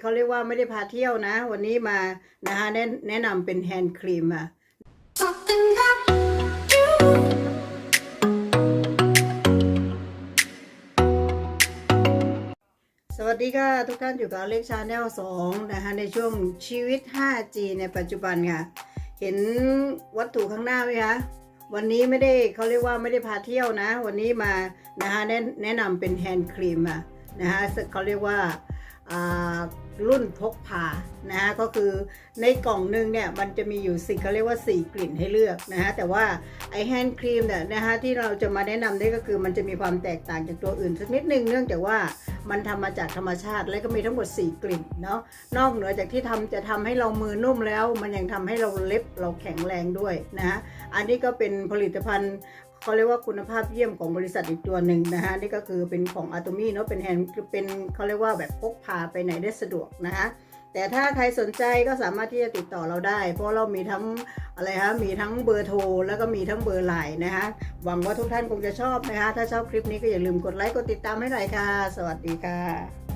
เขาเรียกว่าไม่ได้พาเที่ยวนะ วันนี้มานะคะแนะแนะนำเป็นแฮนด์ครีมอะ Something that you สวัสดีค่ะทุกท่านอยู่กับเล็กชาแนลสองนะคะในช่วงชีวิต 5G ในปัจจุบันค่ะ เห็นวัตถุข้างหน้าไหมคะวันนี้ไม่ได้เขาเรียกว่าไม่ได้พาเที่ยวนะ วันนี้มานะคะแนะแนะนำเป็นแฮนด์ครีมอะนะคะเขาเรียกว่าอ่า รุ่นพกพานะฮะก็คือในกล่องหนึ่งเนี่ยมันจะมีอยู่สิ่เขาเรียกว่า 4 กลิ่นให้เลือกนะฮะแต่ว่าไอแฮนด์ครีมเนี่ยนะฮะที่เราจะมาแนะนำได้ก็คือมันจะมีความแตกต่างจากตัวอื่นสักนิดนึงเนื่องจากว่ามันทำมาจากธรรมชาติและก็มีทั้งหมด 4 กลิ่นเนาะนอกเหนือจากที่ทำจะทำให้เรามือนุ่มแล้ว มันยังทำให้เราเล็บเราแข็งแรงด้วยนะฮะอันนี้ก็เป็นผลิตภัณฑ์ เขาเรียกว่าคุณภาพเยี่ยมของบริษัทอีกตัวหนึ่งนะฮะนี่ก็คือเป็นของอะตมี่เนาะเป็นแฮนด์เป็นเขาเรียกว่าแบบพกพาไปไหนได้สะดวกนะฮะแต่ถ้าใครสนใจก็สามารถที่จะติดต่อเราได้ เพราะเรามีทั้งอะไรฮะมีทั้งเบอร์โทร แล้วก็มีทั้งเบอร์ไลน์นะคะหวังว่าทุกท่านคงจะชอบนะคะถ้าชอบคลิปนี้ก็อย่าลืมกดไลค์กดติดตามให้หน่อยค่ะ สวัสดีค่ะ